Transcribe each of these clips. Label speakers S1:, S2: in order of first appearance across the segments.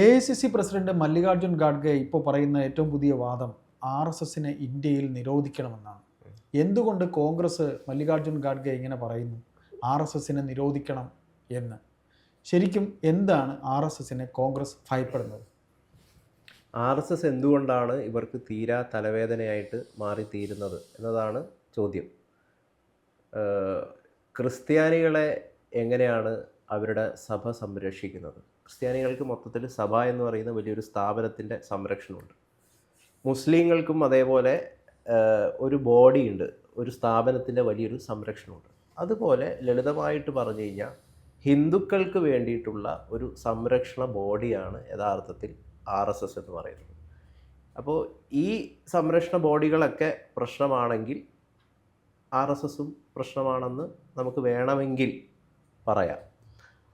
S1: A I C C president Mallikarjun ഖാഡ്ഗെ ഇപ്പോൾ പറയുന്ന ഏറ്റവും പുതിയ വാദം ആർ എസ് എസിനെ ഇന്ത്യയിൽ നിരോധിക്കണമെന്നാണ്. എന്തുകൊണ്ട് കോൺഗ്രസ് മല്ലികാർജുൻ ഖാഡ്ഗെ ഇങ്ങനെ പറയുന്നു? ആർ എസ് എസിനെ നിരോധിക്കണം എന്ന്. ശരിക്കും എന്താണ് ആർ എസ് എസിനെ കോൺഗ്രസ് ഭയപ്പെടുന്നത്?
S2: ആർ എസ് എസ് എന്തുകൊണ്ടാണ് ഇവർക്ക് തീരാ തലവേദനയായിട്ട് മാറിത്തീരുന്നത് എന്നതാണ് ചോദ്യം. ക്രിസ്ത്യാനികളെ എങ്ങനെയാണ് അവരുടെ സഭ സംരക്ഷിക്കുന്നത്. ക്രിസ്ത്യാനികൾക്ക് മൊത്തത്തിൽ സഭ എന്ന് പറയുന്ന വലിയൊരു സ്ഥാപനത്തിന്റെ സംരക്ഷണമുണ്ട്. മുസ്ലിങ്ങൾക്കും അതേപോലെ ഒരു ബോഡി ഉണ്ട് ഒരു സ്ഥാപനത്തിന്റെ വലിയൊരു സംരക്ഷണമുണ്ട്. അതുപോലെ ലളിതമായിട്ട് പറഞ്ഞു കഴിഞ്ഞാൽ ഹിന്ദുക്കൾക്ക് വേണ്ടിയിട്ടുള്ള ഒരു സംരക്ഷണ ബോഡിയാണ് യഥാർത്ഥത്തിൽ ആർ എസ് എസ് എന്ന് പറയുന്നത്. അപ്പോൾ ഈ സംരക്ഷണ ബോഡികളൊക്കെ പ്രശ്നമാണെങ്കിൽ ആർ എസ് എസും പ്രശ്നമാണെന്ന് നമുക്ക് വേണമെങ്കിൽ പറയാം.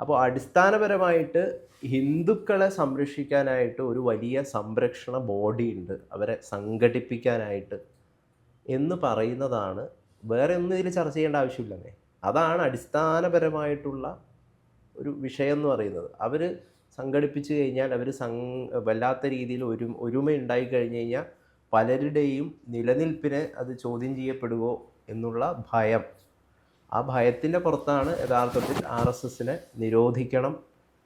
S2: അപ്പോൾ അടിസ്ഥാനപരമായിട്ട് ഹിന്ദുക്കളെ സംരക്ഷിക്കാനായിട്ട് ഒരു വലിയ സംരക്ഷണ ബോഡി ഉണ്ട്. അവരെ സംഘടിപ്പിക്കാനായിട്ട് എന്ന് പറയുന്നതാണ്. വേറെ ഒന്നും ഇതിൽ ചർച്ച ചെയ്യേണ്ട ആവശ്യമില്ലെന്നേ അതാണ് അടിസ്ഥാനപരമായിട്ടുള്ള ഒരു വിഷയം എന്ന് പറയുന്നത്. അവർ സംഘടിപ്പിച്ചു കഴിഞ്ഞാൽ അവർ സം വല്ലാത്ത രീതിയിൽ ഒരു ഒരുമ ഉണ്ടായി കഴിഞ്ഞ് കഴിഞ്ഞാൽ പലരുടെയും നിലനിൽപ്പിനെ അത് ചോദ്യം ചെയ്യപ്പെടുമോ എന്നുള്ള ഭയം. ആ ഭയത്തിന്റെ പുറത്താണ് യഥാർത്ഥത്തിൽ ആർ എസ് എസിനെ നിരോധിക്കണം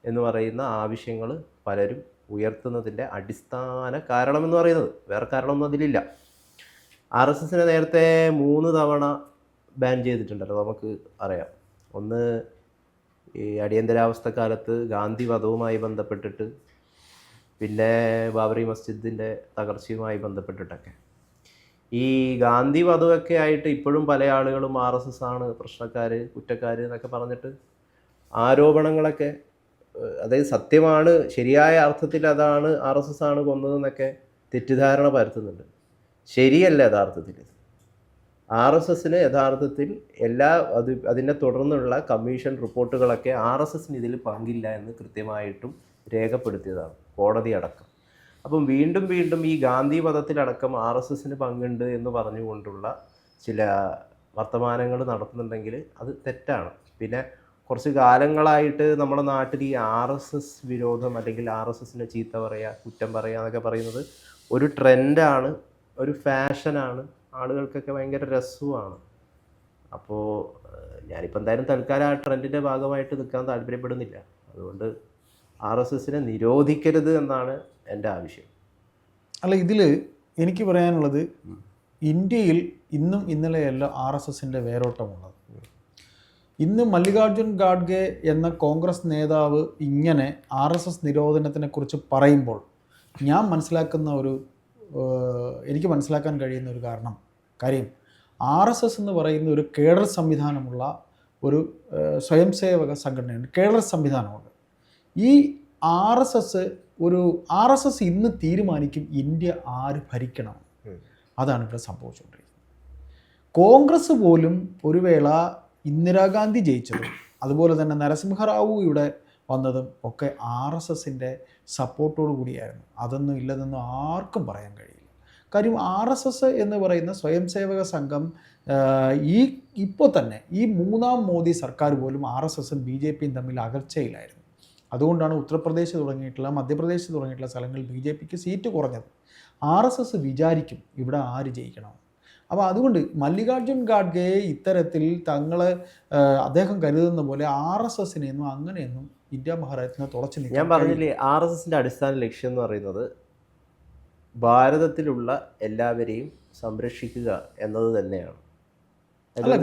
S2: എന്ന് പറയുന്ന ആവശ്യങ്ങൾ പലരും ഉയർത്തുന്നതിന്റെ അടിസ്ഥാന കാരണമെന്ന് പറയുന്നത്. വേറെ കാരണമൊന്നും അതിലില്ല. ആർ എസ് എസിനെ നേരത്തെ മൂന്ന് തവണ ബാൻ ചെയ്തിട്ടുണ്ടല്ലോ നമുക്ക് അറിയാം. ഒന്ന് ഈ അടിയന്തരാവസ്ഥ കാലത്ത് ഗാന്ധി വധവുമായി ബന്ധപ്പെട്ടിട്ട് പിന്നെ ബാബറി മസ്ജിദിന്റെ തകർച്ചയുമായി ബന്ധപ്പെട്ടിട്ടൊക്കെ. ഈ ഗാന്ധി വധമൊക്കെ ആയിട്ട് ഇപ്പോഴും പല ആളുകളും ആർ എസ് എസ് ആണ് പ്രശ്നക്കാർ കുറ്റക്കാർ എന്നൊക്കെ പറഞ്ഞിട്ട് ആരോപണങ്ങളൊക്കെ അതായത് സത്യമാണ് ശരിയായ അർത്ഥത്തിൽ അതാണ് ആർ എസ് എസ് ആണ് കൊന്നതെന്നൊക്കെ തെറ്റിദ്ധാരണ പരത്തുന്നുണ്ട്. ശരിയല്ല യഥാർത്ഥത്തിൽ. ആർ എസ് എസിന് യഥാർത്ഥത്തിൽ എല്ലാ അത് അതിനെ തുടർന്നുള്ള കമ്മീഷൻ റിപ്പോർട്ടുകളൊക്കെ ആർ എസ് എസിന് ഇതിൽ പങ്കില്ല എന്ന് കൃത്യമായിട്ടും രേഖപ്പെടുത്തിയതാണ് കോടതി അടക്കം. അപ്പം വീണ്ടും വീണ്ടും ഈ ഗാന്ധി വധത്തിലടക്കം ആർ എസ് എസിന് പങ്കുണ്ട് എന്ന് പറഞ്ഞുകൊണ്ടുള്ള ചില വർത്തമാനങ്ങൾ നടത്തുന്നുണ്ടെങ്കിൽ അത് തെറ്റാണ്. പിന്നെ കുറച്ച് കാലങ്ങളായിട്ട് നമ്മുടെ നാട്ടിൽ ഈ ആർ എസ് എസ് വിരോധം അല്ലെങ്കിൽ ആർ എസ് എസിനെ ചീത്ത പറയുക കുറ്റം പറയുക എന്നൊക്കെ പറയുന്നത് ഒരു ട്രെൻഡാണ് ഒരു ഫാഷനാണ്. ആളുകൾക്കൊക്കെ ഭയങ്കര രസവുമാണ്. അപ്പോൾ ഞാനിപ്പോൾ എന്തായാലും തൽക്കാലം ആ ട്രെൻഡിന്റെ ഭാഗമായിട്ട് നിൽക്കാൻ താല്പര്യപ്പെടുന്നില്ല. അതുകൊണ്ട് ആർ എസ് എസിനെ നിരോധിക്കരുത് എന്നാണ് എന്റെ ആവശ്യം.
S1: അല്ല ഇതിൽ എനിക്ക് പറയാനുള്ളത് ഇന്ത്യയിൽ ഇന്നും ഇന്നലെയല്ല ആർ എസ് എസിന്റെ വേരോട്ടമുള്ളത്. ഇന്ന് മല്ലികാർജുൻ ഖാഡ്ഗെ എന്ന കോൺഗ്രസ് നേതാവ് ഇങ്ങനെ ആർ എസ് എസ് നിരോധനത്തിനെ കുറിച്ച് പറയുമ്പോൾ ഞാൻ മനസ്സിലാക്കുന്ന ഒരു എനിക്ക് മനസ്സിലാക്കാൻ കഴിയുന്ന ഒരു കാരണം കാര്യം ആർ എസ് എസ് എന്ന് പറയുന്ന ഒരു കേഡർ സംവിധാനമുള്ള ഒരു സ്വയംസേവക സ്വയം സേവക സംഘടനയുണ്ട്. കേഡർ സംവിധാനമുണ്ട്. ഈ ആർ എസ് എസ് ഒരു ആർ എസ് എസ് ഇന്ന് തീരുമാനിക്കും ഇന്ത്യ ആര് ഭരിക്കണം. അതാണ് ഇവിടെ സംഭവിച്ചുകൊണ്ടിരിക്കുന്നത്. കോൺഗ്രസ് പോലും ഒരു വേള ഇന്ദിരാഗാന്ധി ജയിച്ചതും അതുപോലെ തന്നെ നരസിംഹറാവു ഇവിടെ വന്നതും ഒക്കെ ആർ എസ് എസിന്റെ സപ്പോർട്ടോടു കൂടിയായിരുന്നു. അതൊന്നും ഇല്ലെന്നൊന്നും ആർക്കും പറയാൻ കഴിയില്ല. കാര്യം ആർ എസ് എസ് എന്ന് പറയുന്ന സ്വയം സേവക സംഘം ഈ ഇപ്പോൾ തന്നെ ഈ മൂന്നാം മോദി സർക്കാർ പോലും ആർ എസ് എസും ബി ജെ പിയും തമ്മിൽ അകർച്ചയിലായിരുന്നു അതുകൊണ്ടാണ് ഉത്തർപ്രദേശ് തുടങ്ങിയിട്ടുള്ള മധ്യപ്രദേശ് തുടങ്ങിയിട്ടുള്ള സ്ഥലങ്ങളിൽ ബി ജെ പിക്ക് സീറ്റ് കുറഞ്ഞത്. ആർ എസ് എസ് വിചാരിക്കും ഇവിടെ ആര് ജയിക്കണം. അപ്പോൾ അതുകൊണ്ട് മല്ലികാർജുൻ ഖാഡ്ഗെയെ ഇത്തരത്തിൽ തങ്ങളെ അദ്ദേഹം കരുതുന്ന പോലെ ആർ എസ് എസിനെയൊന്നും അങ്ങനെയൊന്നും ഇന്ത്യ മഹാരാജ്യത്തിനെ തുളച്ചു
S2: ഞാൻ പറഞ്ഞില്ലേ ആർ എസ് എസിന്റെ അടിസ്ഥാന ലക്ഷ്യം എന്ന് പറയുന്നത് ഭാരതത്തിലുള്ള എല്ലാവരെയും സംരക്ഷിക്കുക എന്നത് തന്നെയാണ്.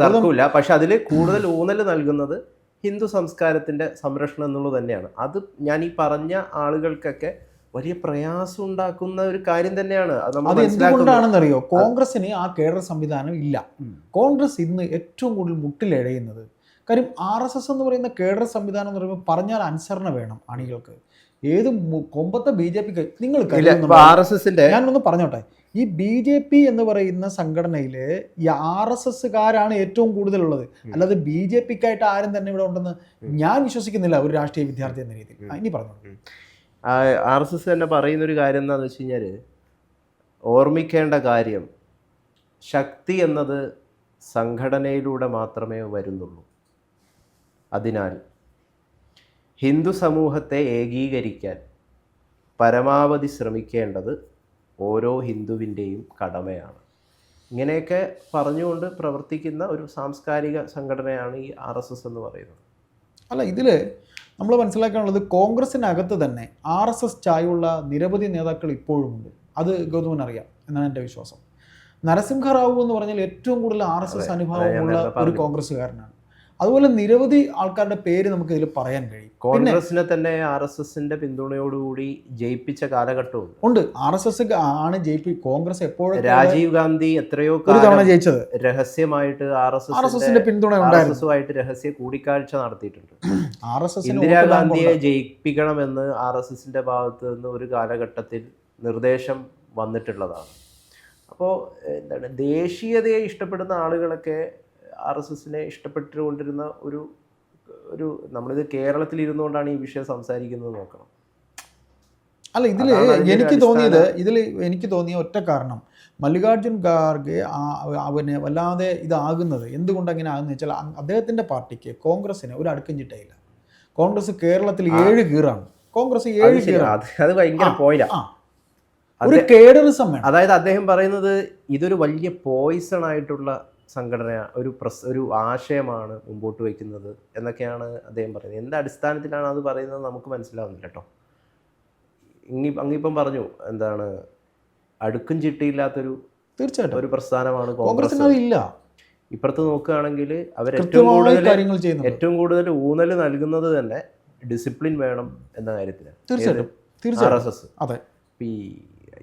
S2: തർക്കമില്ല. പക്ഷെ അതിൽ കൂടുതൽ ഊന്നൽ നൽകുന്നത് ഹിന്ദു സംസ്കാരത്തിന്റെ സംരക്ഷണം എന്നുള്ളത് തന്നെയാണ്. അത് ഞാൻ ഈ പറഞ്ഞ ആളുകൾക്കൊക്കെ വലിയ പ്രയാസം ഉണ്ടാക്കുന്ന ഒരു കാര്യം തന്നെയാണ്. അത്
S1: എന്തുകൊണ്ടാണെന്നറിയോ? കോൺഗ്രസിന് ആ കേഡർ സംവിധാനം ഇല്ല. കോൺഗ്രസ് ഇന്ന് ഏറ്റവും കൂടുതൽ മുട്ടിലെഴയുന്നത്. കാര്യം ആർ എസ് എസ് എന്ന് പറയുന്ന കേഡർ സംവിധാനം എന്ന് പറയുമ്പോൾ പറഞ്ഞാൽ അനുസരണ വേണം അണികൾക്ക്. ഏത് കൊമ്പത്തെ ബി ജെ പിക്ക് നിങ്ങൾ
S2: ആർ എസ് എസിന്റെ
S1: ഞാനൊന്ന് പറഞ്ഞോട്ടെ. ഈ ബി ജെ പി എന്ന് പറയുന്ന സംഘടനയിൽ ഈ ആർ എസ് എസ്സുകാരാണ് ഏറ്റവും കൂടുതലുള്ളത്. അല്ലാതെ ബി ജെ പിക്കായിട്ട് ആരും തന്നെ ഇവിടെ ഉണ്ടെന്ന് ഞാൻ വിശ്വസിക്കുന്നില്ല ഒരു രാഷ്ട്രീയ വിദ്യാർത്ഥി എന്ന രീതിയിൽ. ഇനി പറഞ്ഞു
S2: ആർ എസ് എസ് തന്നെ പറയുന്ന ഒരു കാര്യം എന്താണെന്ന് വെച്ച് കഴിഞ്ഞാൽ ഓർമ്മിക്കേണ്ട കാര്യം ശക്തി എന്നത് സംഘടനയിലൂടെ മാത്രമേ വരുന്നുള്ളൂ. അതിനാൽ ഹിന്ദു സമൂഹത്തെ ഏകീകരിക്കാൻ പരമാവധി ശ്രമിക്കേണ്ടത് ഓരോ ഹിന്ദുവിന്റെയും കടമയാണ്. ഇങ്ങനെയൊക്കെ പറഞ്ഞുകൊണ്ട് പ്രവർത്തിക്കുന്ന ഒരു സാംസ്കാരിക സംഘടനയാണ് ഈ ആർ എസ് എസ് എന്ന് പറയുന്നത്.
S1: അല്ല ഇതിൽ നമ്മൾ മനസ്സിലാക്കാനുള്ളത് കോൺഗ്രസിനകത്ത് തന്നെ ആർ എസ് എസ് ചായുള്ള നിരവധി നേതാക്കൾ ഇപ്പോഴും ഉണ്ട് അത് ഗൗതമൻ അറിയാം എന്നാണ് എന്റെ വിശ്വാസം. നരസിംഹറാവു എന്ന് പറഞ്ഞാൽ ഏറ്റവും കൂടുതൽ ആർ എസ് എസ് അനുഭവമുള്ള ഒരു കോൺഗ്രസ്സുകാരനാണ്. അതുപോലെ നിരവധി ആൾക്കാരുടെ പേര് നമുക്ക് ഇതിൽ പറയാൻ കഴിയും.
S2: കോൺഗ്രസിനെ തന്നെ ആർ എസ് എസിന്റെ പിന്തുണയോടുകൂടി ജയിപ്പിച്ച കാലഘട്ടവും
S1: ഉണ്ട്. ആർ എസ് എസ് ആണ് ജയിപ്പി കോൺഗ്രസ് എപ്പോഴും
S2: രാജീവ് ഗാന്ധി എത്രയോ
S1: തവണ ജയിച്ചത്?
S2: രഹസ്യമായിട്ട് ആർ എസ്
S1: ആർ എസ്
S2: എസിന്റെ
S1: പിന്തുണ ഉണ്ടായിരുന്നു.
S2: രഹസ്യ കൂടിക്കാഴ്ച നടത്തിയിട്ടുണ്ട്.
S1: ആർ എസ് എസ്
S2: ഇന്ദിരാഗാന്ധിയെ ജയിപ്പിക്കണമെന്ന് ആർ എസ് എസിന്റെ ഭാഗത്ത് നിന്ന് ഒരു കാലഘട്ടത്തിൽ നിർദ്ദേശം വന്നിട്ടുള്ളതാണ്. അപ്പോൾ എന്താണ് ദേശീയതയെ ഇഷ്ടപ്പെടുന്ന ആളുകളൊക്കെ ആർ എസ് എസിനെ ഇഷ്ടപ്പെട്ടുകൊണ്ടിരുന്ന ഒരു ഒരു നമ്മളിത് കേരളത്തിൽ ഇരുന്നുകൊണ്ടാണ് ഈ വിഷയം സംസാരിക്കുന്നത് നോക്കണം.
S1: അല്ല ഇതിൽ എനിക്ക് തോന്നിയത് ഇതിൽ എനിക്ക് തോന്നിയ ഒറ്റ കാരണം മല്ലികാർജുൻ ഖാർഗെ അവന് വല്ലാതെ ഇതാകുന്നത് എന്തുകൊണ്ട് അങ്ങനെ ആകുന്നത് വെച്ചാൽ അദ്ദേഹത്തിന്റെ അദ്ദേഹത്തിന്റെ പാർട്ടിക്ക് കോൺഗ്രസിന് ഒരു അടുക്കും ചിട്ടയില്ല. കോൺഗ്രസ് കേരളത്തിൽ ഏഴ് കീറാണ് കോൺഗ്രസ് ഏഴ് കീറാണ്
S2: അത് അത് ഭയങ്കര പോയിന്റ്.
S1: ഒരു കേഡറിസം
S2: അതായത് അദ്ദേഹം പറയുന്നത് ഇതൊരു വലിയ പോയിസൺ ആയിട്ടുള്ള സംഘടന ഒരു പ്രസ് ഒരു ആശയമാണ് മുമ്പോട്ട് വയ്ക്കുന്നത് എന്നൊക്കെയാണ് അദ്ദേഹം പറയുന്നത്. എന്ത് അടിസ്ഥാനത്തിലാണ് അത് പറയുന്നത് നമുക്ക് മനസ്സിലാവുന്നില്ല കേട്ടോ. ഇങ്ങി അങ്ങിപ്പം പറഞ്ഞു എന്താണ് അടുക്കും ചിട്ടിയില്ലാത്തൊരു
S1: തീർച്ചയായിട്ടും.
S2: ഒരു പ്രസ്ഥാനമാണ് കോൺഗ്രസ്.
S1: ഇല്ല
S2: ഇപ്പുറത്ത് നോക്കുകയാണെങ്കിൽ അവർ ഏറ്റവും കൂടുതൽ ഏറ്റവും കൂടുതൽ ഊന്നൽ നൽകുന്നത് തന്നെ ഡിസിപ്ലിൻ വേണം എന്ന കാര്യത്തിലാണ്.
S1: തീർച്ചയായിട്ടും.
S2: ആർ
S1: തീർച്ചയായിട്ടും.
S2: എസ് എസ്
S1: അതെ.
S2: ഈ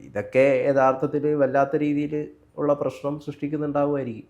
S2: ഇതൊക്കെ യഥാർത്ഥത്തിൽ വല്ലാത്ത രീതിയിൽ ഉള്ള പ്രശ്നം സൃഷ്ടിക്കുന്നുണ്ടാവുമായിരിക്കും.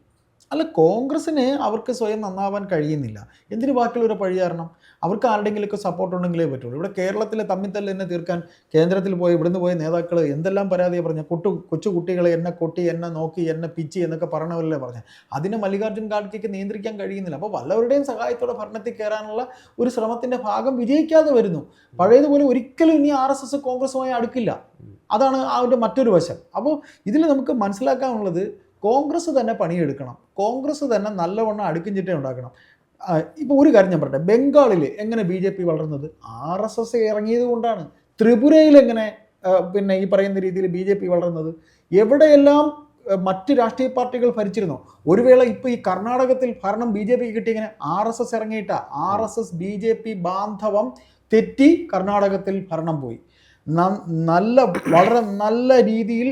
S1: അല്ല കോൺഗ്രസ്സിന് അവർക്ക് സ്വയം നന്നാവാൻ കഴിയുന്നില്ല. എന്തിനു ബാക്കിയുള്ളവരെ പഴി കാരണം? അവർക്ക് ആരുടെങ്കിലുമൊക്കെ സപ്പോർട്ട് ഉണ്ടെങ്കിലേ പറ്റുള്ളൂ. ഇവിടെ കേരളത്തിലെ തമ്മിത്തല്ല് എന്നെ തീർക്കാൻ കേന്ദ്രത്തിൽ പോയി ഇവിടുന്ന് പോയ നേതാക്കൾ എന്തെല്ലാം പരാതിയെ പറഞ്ഞ? കൊട്ടു കൊച്ചു കുട്ടികളെ എന്നെ കൊട്ടി എന്നെ നോക്കി എന്നെ പിച്ചി എന്നൊക്കെ പറഞ്ഞവരല്ലേ പറഞ്ഞു? അതിന് മല്ലികാർജുൻ ഖാഡ്ഗെക്ക് നിയന്ത്രിക്കാൻ കഴിയുന്നില്ല. അപ്പോൾ വല്ലവരുടെയും സഹായത്തോടെ ഭരണത്തിൽ കയറാനുള്ള ഒരു ശ്രമത്തിന്റെ ഭാഗം വിജയിക്കാതെ വരുന്നു. പഴയതുപോലെ ഒരിക്കലും ഇനി ആർ എസ് എസ് കോൺഗ്രസുമായി അടുക്കില്ല. അതാണ് അതിന്റെ മറ്റൊരു വശം. അപ്പോൾ ഇതിൽ നമുക്ക് മനസ്സിലാക്കാനുള്ളത് കോൺഗ്രസ് തന്നെ പണിയെടുക്കണം. കോൺഗ്രസ് തന്നെ നല്ലവണ്ണം അടുക്കും ചിട്ട ഉണ്ടാക്കണം ഇപ്പോൾ ഒരു കാര്യം ഞാൻ പറയട്ടെ. ബംഗാളിൽ എങ്ങനെ ബി ജെ പി വളർന്നത്? ആർ എസ് എസ് ഇറങ്ങിയത് കൊണ്ടാണ്. ത്രിപുരയിൽ എങ്ങനെ പിന്നെ ഈ പറയുന്ന രീതിയിൽ ബി ജെ പി വളർന്നത്? എവിടെയെല്ലാം മറ്റ് രാഷ്ട്രീയ പാർട്ടികൾ ഭരിച്ചിരുന്നു? ഒരു വേള ഇപ്പോൾ ഈ കർണാടകത്തിൽ ഭരണം ബി ജെ പിക്ക് കിട്ടിയങ്ങനെ R S S ഇറങ്ങിയിട്ട. R S S B J P ബാന്ധവം തെറ്റി കർണാടകത്തിൽ ഭരണം പോയി. നല്ല വളരെ നല്ല രീതിയിൽ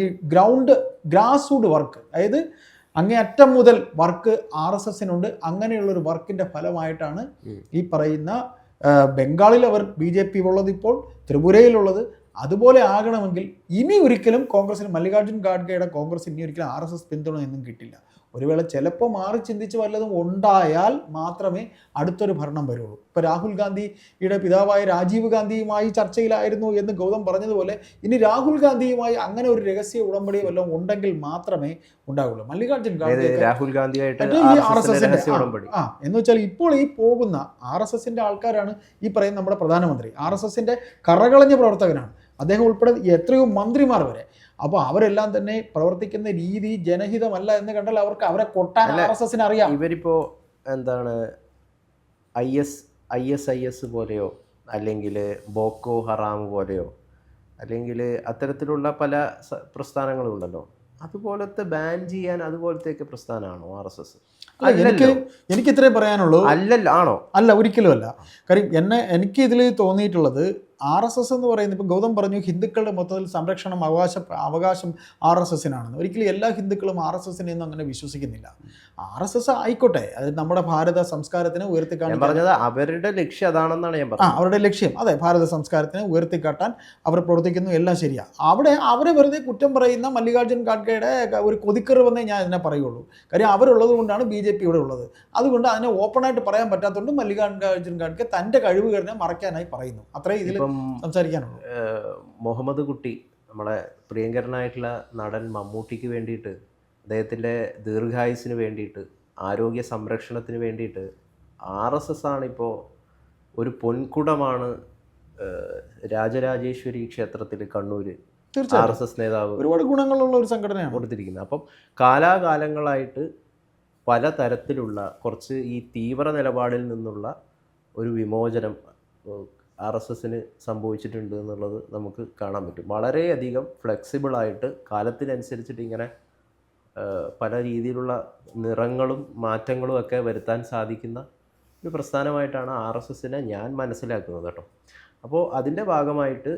S1: ഈ ഗ്രൗണ്ട് ഗ്രാസ് റൂട്ട് വർക്ക്. അതായത് അങ്ങേയറ്റം മുതൽ വർക്ക് ആർ എസ് എസിനുണ്ട്. അങ്ങനെയുള്ളൊരു വർക്കിന്റെ ഫലമായിട്ടാണ് ഈ പറയുന്ന ബംഗാളിൽ അവർ ബി ജെ പി ഉള്ളത് ഇപ്പോൾ ത്രിപുരയിലുള്ളത്. അതുപോലെ ആകണമെങ്കിൽ ഇനി ഒരിക്കലും കോൺഗ്രസിന് മല്ലികാർജുൻ ഖാഡ്ഗയുടെ കോൺഗ്രസ് ഇനി ഒരിക്കലും ആർ എസ് എസ് പിന്തുണ എന്നും കിട്ടില്ല. ഒരു വേള ചിലപ്പോൾ മാറി ചിന്തിച്ച് വല്ലതും ഉണ്ടായാൽ മാത്രമേ അടുത്തൊരു ഭരണം വരുള്ളൂ. ഇപ്പോൾ രാഹുൽ ഗാന്ധിയുടെ പിതാവായ രാജീവ് ഗാന്ധിയുമായി ചർച്ചയിലായിരുന്നു എന്ന് ഗൗതം പറഞ്ഞതുപോലെ ഇനി രാഹുൽ ഗാന്ധിയുമായി അങ്ങനെ ഒരു രഹസ്യ ഉടമ്പടി വല്ലതും ഉണ്ടെങ്കിൽ മാത്രമേ ഉണ്ടാവുള്ളൂ. മല്ലികാർജുൻ
S2: ഗാന്ധി
S1: ഖാർഗെ
S2: രാഹുൽ ഗാന്ധിയായിട്ട്
S1: ഈ
S2: ആർ എസ് എസിന്റെ ഉടമ്പടി.
S1: ആ എന്ന് വെച്ചാൽ ഇപ്പോൾ ഈ പോകുന്ന ആർ എസ് എസിന്റെ ആൾക്കാരാണ് ഈ പറയുന്ന നമ്മുടെ പ്രധാനമന്ത്രി. ആർ എസ് എസിന്റെ കറകളഞ്ഞ പ്രവർത്തകനാണ്. അദ്ദേഹം ഉൾപ്പെടെ എത്രയോ മന്ത്രിമാർ വരെ. അപ്പോൾ അവരെല്ലാം തന്നെ പ്രവർത്തിക്കുന്ന രീതി ജനഹിതമല്ല എന്ന് കണ്ടാൽ അവർക്ക് അവരെ കൊട്ടാൻ ആർ എസ് എസിന് അറിയാം.
S2: ഇവരിപ്പോ എന്താണ് I S I S I S പോലെയോ അല്ലെങ്കിൽ ബോക്കോ ഹറാം പോലെയോ അല്ലെങ്കിൽ അത്തരത്തിലുള്ള പല പ്രസ്ഥാനങ്ങളുണ്ടല്ലോ പ്രസ്ഥാനങ്ങളും ഉണ്ടല്ലോ. അതുപോലത്തെ ബാൻ ചെയ്യാൻ അതുപോലത്തെയൊക്കെ പ്രസ്ഥാനമാണോ ആർ എസ് എസ്?
S1: എനിക്ക് എനിക്ക് ഇത്രേ പറയാനുള്ളൂ.
S2: അല്ലല്ലോ ആണോ?
S1: അല്ല ഒരിക്കലും അല്ല കാര്യം എന്നെ എനിക്ക് ഇതിൽ തോന്നിയിട്ടുള്ളത് ആർ എസ് എസ് എന്ന് പറയുന്നത് ഇപ്പോൾ ഗൗതം പറഞ്ഞു ഹിന്ദുക്കളുടെ മൊത്തത്തിൽ സംരക്ഷണം അവകാശ അവകാശം ആർ എസ് എസിനാണെന്ന്. ഒരിക്കലും എല്ലാ ഹിന്ദുക്കളും ആർ എസ് എസിനെയൊന്നും അങ്ങനെ വിശ്വസിക്കുന്നില്ല. ആർ എസ് എസ് ആയിക്കോട്ടെ അത് നമ്മുടെ ഭാരത സംസ്കാരത്തിനെ ഉയർത്തിക്കാട്ടാൻ
S2: പറഞ്ഞത് അവരുടെ ലക്ഷ്യം അതാണെന്നാണ് ഞാൻ
S1: ആ
S2: പറഞ്ഞത്.
S1: അവരുടെ ലക്ഷ്യം. അതെ ഭാരത സംസ്കാരത്തിനെ ഉയർത്തിക്കാട്ടാൻ അവർ പ്രവർത്തിക്കുന്നു എല്ലാം ശരിയാണ് അവിടെ അവരെ വെറുതെ കുറ്റം പറയുന്ന മല്ലികാർജുൻ ഖാഡ്ഗയുടെ ഒരു കൊതിക്കറിവെന്നേ ഞാൻ അതിനെ പറയുള്ളൂ. കാര്യം അവരുള്ളത് കൊണ്ടാണ് ബി ജെ പി ഇവിടെ ഉള്ളത്. അതുകൊണ്ട് അതിനെ ഓപ്പണായിട്ട് പറയാൻ പറ്റാത്തതുകൊണ്ട് മല്ലികാർജുൻ ഖാഡ്ഗെ തന്റെ കഴിവുകാരനെ മറയ്ക്കാനായി പറയുന്നു. അത്രേ ഇതിൽ
S2: ഇപ്പം
S1: സംസാരിക്കാനുള്ളൂ.
S2: മുഹമ്മദ് കുട്ടി നമ്മളെ പ്രിയങ്കരനായിട്ടുള്ള നടൻ മമ്മൂട്ടിക്ക് വേണ്ടിയിട്ട് അദ്ദേഹത്തിന്റെ ദീർഘായുസിന് വേണ്ടിയിട്ട് ആരോഗ്യ സംരക്ഷണത്തിന് വേണ്ടിയിട്ട് ആർ എസ് എസ് ആണിപ്പോൾ ഒരു പൊൻകുടമാണ് രാജരാജേശ്വരി ക്ഷേത്രത്തിൽ കണ്ണൂർ ആർ എസ് എസ് നേതാവ്
S1: ഒരുപാട് ഗുണങ്ങളുള്ള ഒരു സംഘടനയാണ്.
S2: കൊടുത്തിരിക്കുന്നത്. അപ്പം കാലാകാലങ്ങളായിട്ട് പല തരത്തിലുള്ള കുറച്ച് ഈ തീവ്ര നിലപാടിൽ നിന്നുള്ള ഒരു വിമോചനം ആർ എസ് എസിന് സംഭവിച്ചിട്ടുണ്ട് എന്നുള്ളത് നമുക്ക് കാണാൻ പറ്റും. വളരെയധികം ഫ്ലെക്സിബിളായിട്ട് കാലത്തിനനുസരിച്ചിട്ട് ഇങ്ങനെ പല രീതിയിലുള്ള നിറങ്ങളും മാറ്റങ്ങളും ഒക്കെ വരുത്താൻ സാധിക്കുന്ന ഒരു പ്രസ്ഥാനമായിട്ടാണ് ആർ എസ് എസിനെ ഞാൻ മനസ്സിലാക്കുന്നത് കേട്ടോ. അപ്പോൾ അതിന്റെ ഭാഗമായിട്ട്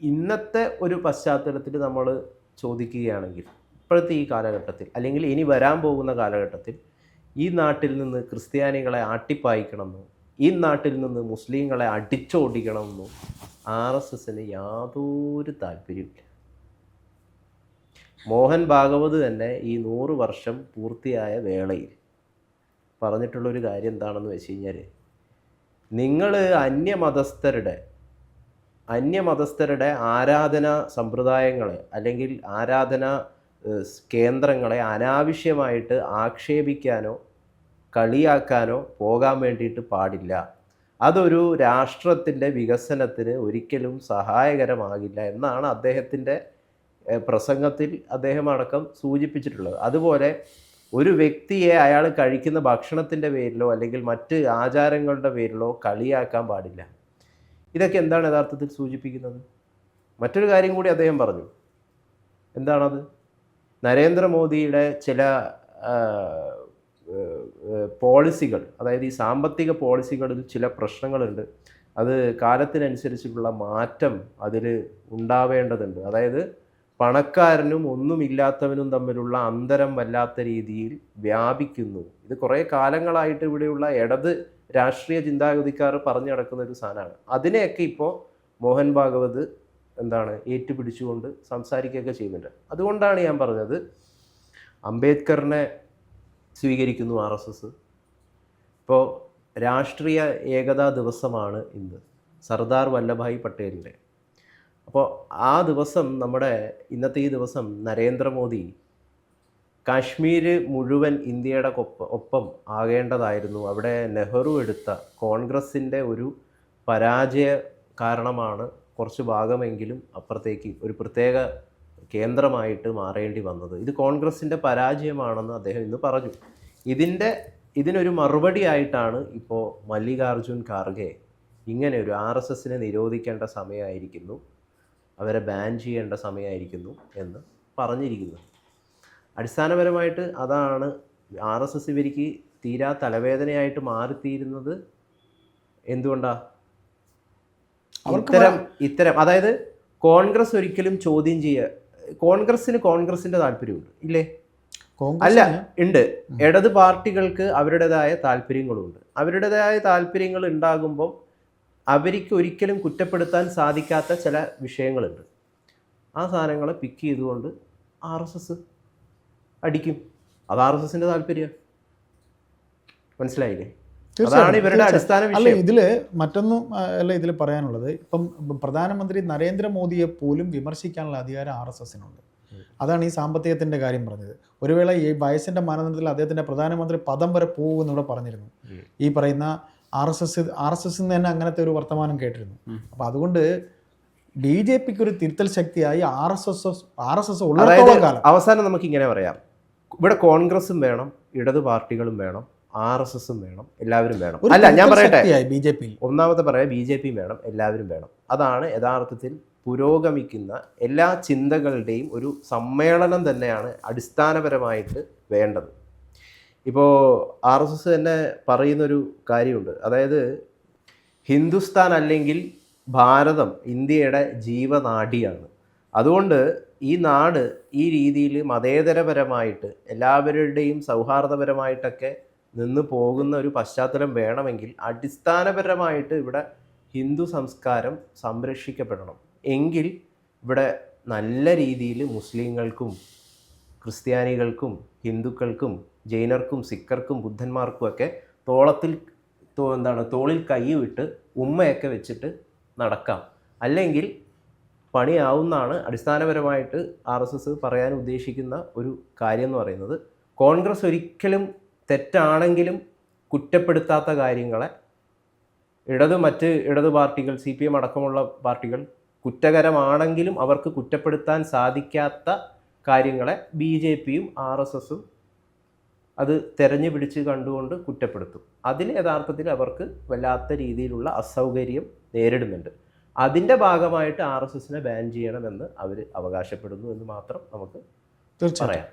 S2: ഇന്നത്തെ ഒരു പശ്ചാത്തലത്തിൽ നമ്മൾ ചോദിക്കുകയാണെങ്കിൽ ഇപ്പോഴത്തെ ഈ കാലഘട്ടത്തിൽ അല്ലെങ്കിൽ ഇനി വരാൻ പോകുന്ന കാലഘട്ടത്തിൽ ഈ നാട്ടിൽ നിന്ന് ക്രിസ്ത്യാനികളെ ആട്ടിപ്പായിക്കണമെന്നോ ഈ നാട്ടിൽ നിന്ന് മുസ്ലിങ്ങളെ അടിച്ചോടിക്കണമെന്നും ആർ എസ് എസിന് യാതൊരു താല്പര്യമില്ല മോഹൻ ഭാഗവത് തന്നെ ഈ നൂറ് വർഷം പൂർത്തിയായ വേളയിൽ പറഞ്ഞിട്ടുള്ളൊരു കാര്യം എന്താണെന്ന് വെച്ച് കഴിഞ്ഞാൽ നിങ്ങൾ അന്യമതസ്ഥരുടെ അന്യമതസ്ഥരുടെ ആരാധന സമ്പ്രദായങ്ങളെ അല്ലെങ്കിൽ ആരാധന കേന്ദ്രങ്ങളെ അനാവശ്യമായിട്ട് ആക്ഷേപിക്കാനോ കളിയാക്കാനോ പോകാൻ വേണ്ടിയിട്ട് പാടില്ല. അതൊരു രാഷ്ട്രത്തിന്റെ വികസനത്തിന് ഒരിക്കലും സഹായകരമാകില്ല എന്നാണ് അദ്ദേഹത്തിന്റെ പ്രസംഗത്തിൽ അദ്ദേഹം അടക്കം സൂചിപ്പിച്ചിട്ടുള്ളത്. അതുപോലെ ഒരു വ്യക്തിയെ അയാൾ കഴിക്കുന്ന ഭക്ഷണത്തിന്റെ പേരിലോ അല്ലെങ്കിൽ മറ്റ് ആചാരങ്ങളുടെ പേരിലോ കളിയാക്കാൻ പാടില്ല. ഇതൊക്കെ എന്താണ് യഥാർത്ഥത്തിൽ സൂചിപ്പിക്കുന്നത്? മറ്റൊരു കാര്യം കൂടി അദ്ദേഹം പറഞ്ഞു. എന്താണത്? നരേന്ദ്രമോദിയുടെ ചില പോളിസികൾ അതായത് ഈ സാമ്പത്തിക പോളിസികളിൽ ചില പ്രശ്നങ്ങളുണ്ട്. അത് കാലത്തിനനുസരിച്ചിട്ടുള്ള മാറ്റം അതിൽ ഉണ്ടാവേണ്ടതുണ്ട്. അതായത് പണക്കാരനും ഒന്നുമില്ലാത്തവനും തമ്മിലുള്ള അന്തരം വല്ലാത്ത രീതിയിൽ വ്യാപിക്കുന്നു. ഇത് കുറേ കാലങ്ങളായിട്ട് ഇവിടെയുള്ള ഇടത് രാഷ്ട്രീയ ചിന്താഗതിക്കാർ പറഞ്ഞു നടക്കുന്ന ഒരു സാധനമാണ്. അതിനെയൊക്കെ ഇപ്പോൾ മോഹൻ ഭാഗവത് എന്താണ് ഏറ്റുപിടിച്ചുകൊണ്ട് സംസാരിക്കുകയൊക്കെ ചെയ്യുന്നുണ്ട്. അതുകൊണ്ടാണ് ഞാൻ പറഞ്ഞത് അംബേദ്കറിനെ സ്വീകരിക്കുന്നു ആർ എസ് എസ്. ഇപ്പോൾ രാഷ്ട്രീയ ഏകതാ ദിവസമാണ് ഇന്ന്. സർദാർ വല്ലഭായ് പട്ടേലിന്റെ. അപ്പോൾ ആ ദിവസം നമ്മുടെ ഇന്നത്തെ ഈ ദിവസം നരേന്ദ്രമോദി കാശ്മീർ മുഴുവൻ ഇന്ത്യയുടെ കൊപ്പ ഒപ്പം ആകേണ്ടതായിരുന്നു. അവിടെ നെഹ്റു എടുത്ത കോൺഗ്രസിന്റെ ഒരു പരാജയ കാരണമാണ് കുറച്ച് ഭാഗമെങ്കിലും അപ്പുറത്തേക്ക് ഒരു പ്രത്യേക കേന്ദ്രമായിട്ട് മാറേണ്ടി വന്നത്. ഇത് കോൺഗ്രസിന്റെ പരാജയമാണെന്ന് അദ്ദേഹം ഇന്ന് പറഞ്ഞു. ഇതിന്റെ ഇതിനൊരു മറുപടി ആയിട്ടാണ് ഇപ്പോൾ മല്ലികാർജുൻ ഖാർഗെ ഇങ്ങനെ ഒരു ആർ എസ് എസിനെ നിരോധിക്കേണ്ട സമയമായിരിക്കുന്നു അവരെ ബാൻ ചെയ്യേണ്ട സമയമായിരിക്കുന്നു എന്ന് പറഞ്ഞിരിക്കുന്നു അടിസ്ഥാനപരമായിട്ട് അതാണ് ആർ എസ് എസ് ഇവർക്ക് തീരാ തലവേദനയായിട്ട് മാറിത്തീരുന്നത് എന്തുകൊണ്ടാ? ഇത്തരം ഇത്തരം അതായത് കോൺഗ്രസ് ഒരിക്കലും ചോദ്യം ചെയ്യുക കോൺഗ്രസിന് കോൺഗ്രസിന്റെ താല്പര്യമുണ്ട് ഇല്ലേ? അല്ല ഉണ്ട്. ഇടത് പാർട്ടികൾക്ക് അവരുടേതായ താല്പര്യങ്ങളുണ്ട്. അവരുടേതായ താല്പര്യങ്ങൾ ഉണ്ടാകുമ്പോൾ അവർക്ക് ഒരിക്കലും കുറ്റപ്പെടുത്താൻ സാധിക്കാത്ത ചില വിഷയങ്ങളുണ്ട്. ആ സാധനങ്ങളെ പിക്ക് ചെയ്തുകൊണ്ട് ആർ എസ് എസ് അടിക്കും. അത് ആർ എസ് എസിന്റെ താല്പര്യം മനസ്സിലായില്ലേ? അതാണ് ഇവരുടെ അടിസ്ഥാന
S1: അല്ല
S2: ഇതിൽ
S1: ഇതിൽ മറ്റൊന്നും അല്ല ഇതിൽ പറയാനുള്ളത് ഇപ്പം പ്രധാനമന്ത്രി നരേന്ദ്രമോദിയെ പോലും വിമർശിക്കാനുള്ള അധികാരം ആർ എസ് എസിനുണ്ട്. അതാണ് ഈ സാമ്പത്തികത്തിന്റെ കാര്യം പറഞ്ഞത്. ഒരു വേള ഈ വയസ്സിന്റെ മാനദണ്ഡത്തിൽ അദ്ദേഹത്തിന്റെ പ്രധാനമന്ത്രി പദം വരെ പോകുമെന്ന് ഇവിടെ പറഞ്ഞിരുന്നു. ഈ പറയുന്ന R S S R S S തന്നെ അങ്ങനത്തെ ഒരു വർത്തമാനം കേട്ടിരുന്നു.
S2: അപ്പോൾ
S1: അപ്പൊ അതുകൊണ്ട് ബി ജെ പിക്ക് ഒരു തിരുത്തൽ ശക്തിയായി R S S R S S ഉള്ള
S2: അവസാനം നമുക്ക് ഇങ്ങനെ പറയാം. ഇവിടെ കോൺഗ്രസും വേണം ഇടത് പാർട്ടികളും വേണം. ആർ എസ് എസും വേണം എല്ലാവരും വേണം. അല്ല ഞാൻ പറയട്ടെ.
S1: ബി ജെ പി
S2: ഒന്നാമത്തെ പറയാം ബി ജെ പിയും വേണം എല്ലാവരും വേണം. അതാണ് യഥാർത്ഥത്തിൽ പുരോഗമിക്കുന്ന എല്ലാ ചിന്തകളുടെയും ഒരു സമ്മേളനം തന്നെയാണ് അടിസ്ഥാനപരമായിട്ട് വേണ്ടത്. ഇപ്പോൾ ആർ എസ് എസ് തന്നെ പറയുന്നൊരു കാര്യമുണ്ട്. അതായത് ഹിന്ദുസ്ഥാൻ അല്ലെങ്കിൽ ഭാരതം ഇന്ത്യയുടെ ജീവനാഡിയാണ് അതുകൊണ്ട് ഈ നാട് ഈ രീതിയിൽ മതേതരപരമായിട്ട് എല്ലാവരുടെയും സൗഹാർദ്ദപരമായിട്ടൊക്കെ നിന്ന് പോകുന്ന ഒരു പശ്ചാത്തലം വേണമെങ്കിൽ അടിസ്ഥാനപരമായിട്ട് ഇവിടെ ഹിന്ദു സംസ്കാരം സംരക്ഷിക്കപ്പെടണം. എങ്കിൽ ഇവിടെ നല്ല രീതിയിൽ മുസ്ലിങ്ങൾക്കും ക്രിസ്ത്യാനികൾക്കും ഹിന്ദുക്കൾക്കും ജൈനർക്കും സിഖർക്കും ബുദ്ധന്മാർക്കും ഒക്കെ തോളത്തിൽ എന്താണ് തോളിൽ കൈ വിട്ട് ഉമ്മയൊക്കെ വെച്ചിട്ട് നടക്കാം. അല്ലെങ്കിൽ പണിയാവുന്നതാണ് അടിസ്ഥാനപരമായിട്ട് ആർ എസ് എസ് പറയാൻ ഉദ്ദേശിക്കുന്ന ഒരു കാര്യം എന്ന് പറയുന്നത്. കോൺഗ്രസ് ഒരിക്കലും തെറ്റാണെങ്കിലും കുറ്റപ്പെടുത്താത്ത കാര്യങ്ങളെ ഇടത് മറ്റ് ഇടത് പാർട്ടികൾ സി പി എം അടക്കമുള്ള പാർട്ടികൾ കുറ്റകരമാണെങ്കിലും അവർക്ക് കുറ്റപ്പെടുത്താൻ സാധിക്കാത്ത കാര്യങ്ങളെ ബി ജെ പിയും ആർ എസ് എസും അത് തെരഞ്ഞു പിടിച്ച് കണ്ടുകൊണ്ട് കുറ്റപ്പെടുത്തും. അതിൽ യഥാർത്ഥത്തിൽ അവർക്ക് വല്ലാത്ത രീതിയിലുള്ള അസൗകര്യം നേരിടുന്നുണ്ട്. അതിന്റെ ഭാഗമായിട്ട് ആർ എസ് എസിനെ ബാൻ ചെയ്യണമെന്ന് അവർ അവകാശപ്പെടുന്നു എന്ന് മാത്രം നമുക്ക് പറയാം.